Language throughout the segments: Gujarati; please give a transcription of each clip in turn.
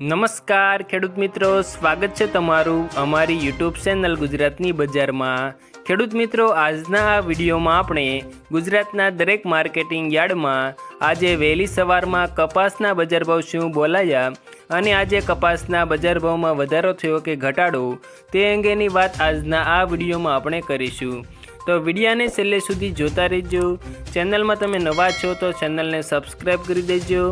નમસ્કાર, ખેડૂત મિત્રો. સ્વાગત છે તમારું અમારી યુટ્યુબ ચેનલ ગુજરાતની બજારમાં. ખેડૂત મિત્રો, આજના આ વિડીયોમાં આપણે ગુજરાતના દરેક માર્કેટિંગ યાર્ડમાં આજે વહેલી સવારમાં કપાસના બજાર ભાવ શું બોલાયા અને આજે કપાસના બજાર ભાવમાં વધારો થયો કે ઘટાડો તે અંગેની વાત આજના આ વિડીયોમાં આપણે કરીશું. તો વિડીયાને છેલ્લે સુધી જોતા રહેજો. ચેનલમાં તમે નવા છો તો ચેનલને સબસ્ક્રાઈબ કરી દેજો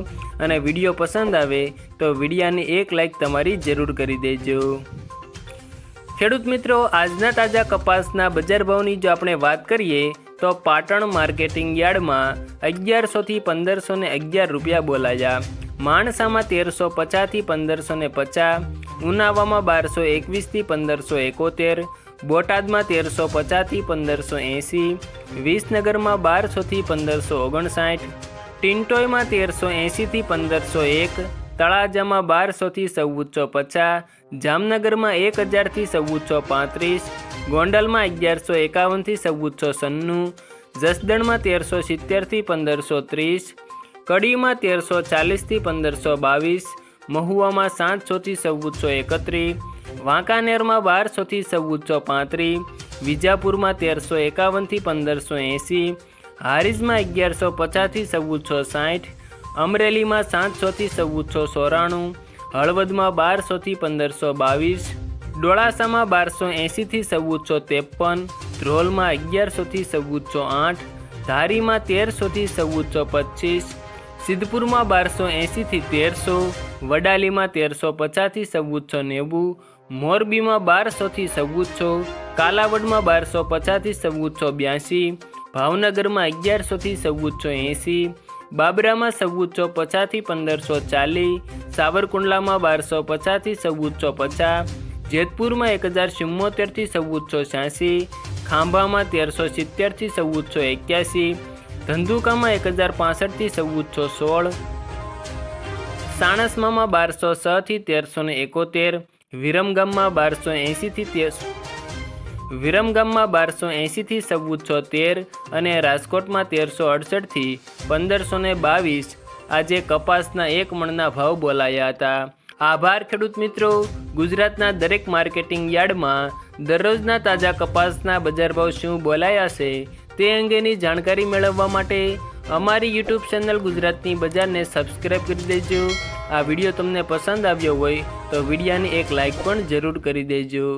અને વીડિયો પસંદ આવે તો વિડીયાને એક લાઈક તમારી જરૂર કરી દેજો. ખેડૂત મિત્રો, આજના તાજા કપાસના બજાર ભાવની જો આપણે વાત કરીએ તો પાટણ માર્કેટિંગ યાર્ડમાં અગિયારસોથી પંદરસો ને અગિયાર રૂપિયા બોલાયા. માણસામાં તેરસો પચાસથી પંદરસો ને પચાસ. ઉનાવામાં બારસો એકવીસથી પંદરસો એકોતેર, બોટાદમાં તેરસો પચાસથી પંદરસો એંસી, વિસનગરમાં બારસોથી પંદરસો ઓગણસાઠ, ટિન્ટોયમાં તેરસો એંસીથી પંદરસો એક, તળાજામાં બારસોથી ચૌદસો પચાસ, જામનગરમાં એક હજારથી ચૌદસો પાંત્રીસ, ગોંડલમાં અગિયારસો એકાવનથી ચૌદસો સન્નું જસદણમાં તેરસો સિત્તેરથી પંદરસો ત્રીસ, કડીમાં તેરસો ચાલીસથી પંદરસો બાવીસ મહુવામાં સાતસોથી ચૌદસો એકત્રીસ, વાંકાનેરમાં બારસોથી ચૌદસો પાંત્રીસ, વિજાપુરમાં તેરસો એકાવનથી પંદરસો એંસી, હારીજમાં અગિયારસો પચાસથી ચૌદસો સાઠ, અમરેલીમાં સાતસોથી ચૌદસો ચોરાણું, હળવદમાં બારસોથી પંદરસો બાવીસ, ડોળાસામાં બારસો એંસીથી ચૌદસો ત્રેપન, ધ્રોલમાં અગિયારસોથી ચૌદસો આઠ, ધારીમાં તેરસોથી ચૌદસો પચીસ સિદ્ધપુરમાં બારસો એંસીથી તેરસો, વડાલીમાં તેરસો પચાસથી ચૌદસો નેવું, મોરબીમાં બારસોથી ચૌદસો, કાલાવડમાં બારસો પચાસથી ચૌદસો બ્યાસી, ભાવનગરમાં અગિયારસોથી ચૌદસો એંસી બાબરામાં ચૌદસો પચાસથી પંદરસો ચાલીસ, સાવરકુંડલામાં બારસો પચાસથી ચૌદસો પચાસ, જેતપુરમાં એક હજાર ચુમ્મોતેરથી ચૌદસો છ્યાસી, ખાંભામાં તેરસો સિત્તેરથી ચૌદસો એક્યાસી ધંધુકામાં એક હજાર પાસઠથી ચૌદસો સોળ, સાણસમામાં બારસો છથી તેરસો ને એકોતેર, વિરમગામમાં બારસો એંસીથી તેર, વિરમગામમાં બારસો એંસીથી ચૌદસો તેર અને રાજકોટમાં તેરસો અડસઠથી પંદરસો ને બાવીસ. આજે કપાસના એક મણના ભાવ બોલાયા હતા. આભાર, ખેડૂત મિત્રો. ગુજરાતના દરેક માર્કેટિંગ યાર્ડમાં દરરોજના તાજા કપાસના બજાર ભાવ શું બોલાયા છે? તે અંગેની જાણકારી મેળવવા માટે અમારી યુટ્યુબ ચેનલ ગુજરાતની બજારને સબસ્ક્રાઈબ કરી દેજો. આ વીડિયો તમને પસંદ આવ્યો હોય તો વિડીયાને એક લાઈક પણ જરૂર કરી દેજો.